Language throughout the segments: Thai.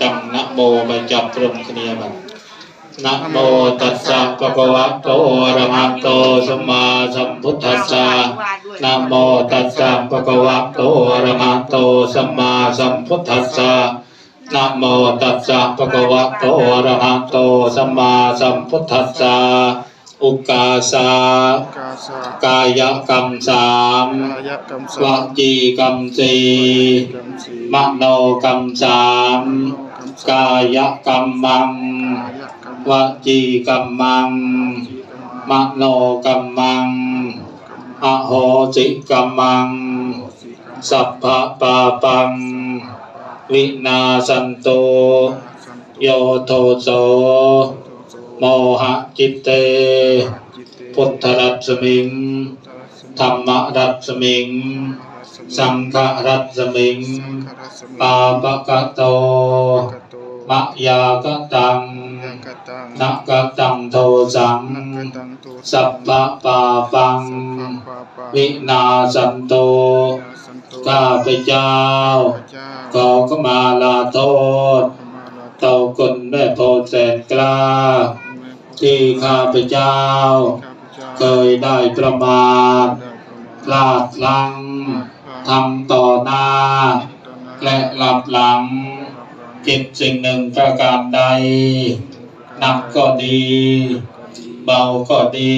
จังนะโมไปจับตรงคเนียบัตนะโมตัสสะปะคะวะโตอะระหะโตสัมมาสัมพุทธัสสะนะโมตัสสะปะคะวะโตอะระหะโตสัมมาสัมพุทธัสสะนะโมตัสสะปะคะวะโตอะระหะโตสัมมาสัมพุทธัสสะอุกาสากาสะกายกรรมสามกายกรรมวสามจีกรรมสี่กรรมสี่มโนกรรมสาม กายกรรมังกายกรรมวจีกรรมังมโนกรรมังอโหสิกรรมัง สัพพะปาปัง วินาสันโต โยโทโสโมหะจิตเต พุทธรัตสมิงธรรมรัตสมิง สังฆรัตสมิง ปาปะกะโต มะยากะตังนะกะตังโทสัง สัพพะปาปัง วินาสันโต ข้าพเจ้า ขอขมาลาโทษต่อคนแม่โพธิ์แสนกล้า ที่ข้าพเจ้า เคยได้ประมาทพลาดพลั้งทำต่อหน้า และหลับหลัง กิจสิ่งหนึ่งประการใดหนักก็ดี เบาก็ดี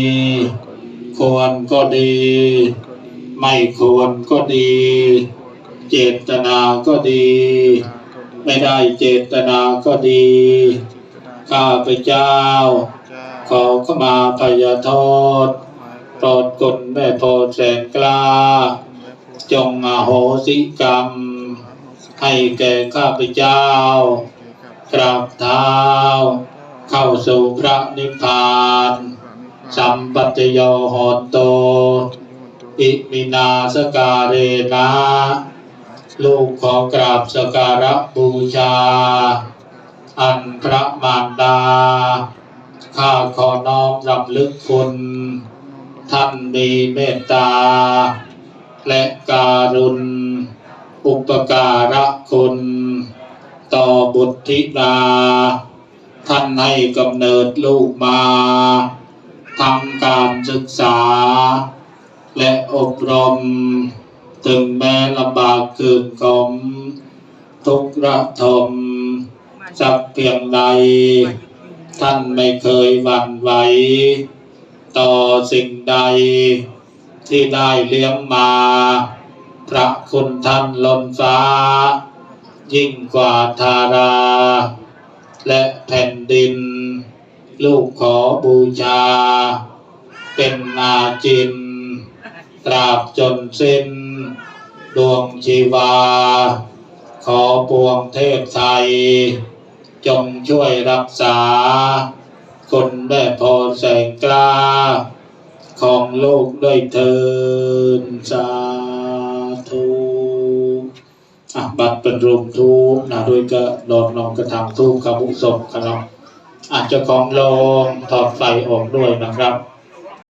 ควรก็ดี ไม่ควรก็ดี เจตนาก็ดี ไม่ได้เจตนาก็ดี ข้าพเจ้า ขอเข้ามาพยาโทษโปรดกลแม่โพแสนกล้า จงอโหสิกรรม ให้แก่ข้าพเจ้ากราบเท้า เข้าสู่พระนิพพานสัมปัจโยโหโต อิมินาสการเรนะลูกขอกราบสการะบูชา อันพระมารดา ข้าขอน้อมรำลึกคุณ ท่านมีเมตตา และการุณ อุปการะคุณ ต่อบุตรธิดาท่านให้กำเนิดลูกมาทำการศึกษา และอบรม ถึงแม้ลำบากคืนกมทุกข์ระทมสักเพียงใด ท่านไม่เคยหวั่นไหว ต่อสิ่งใดที่ได้เลี้ยงมา พระคุณท่านล้นฟ้า ยิ่งกว่าธารา และแผ่นดิน ลูกขอบูชา เป็นนาจิน ตราบจนสิ้น ดวงชีวา ขอปวงเทพไทย จงช่วยรักษา คนแม่โพธิ์แสงกล้า ของโลกด้วยเทินสา บัดเป็นรวมทุกข์นะโดยก็ดอนนองกระทำทุกข์ขมุสมครับอาจจะของโลงถอดไฟออกด้วยนะครับ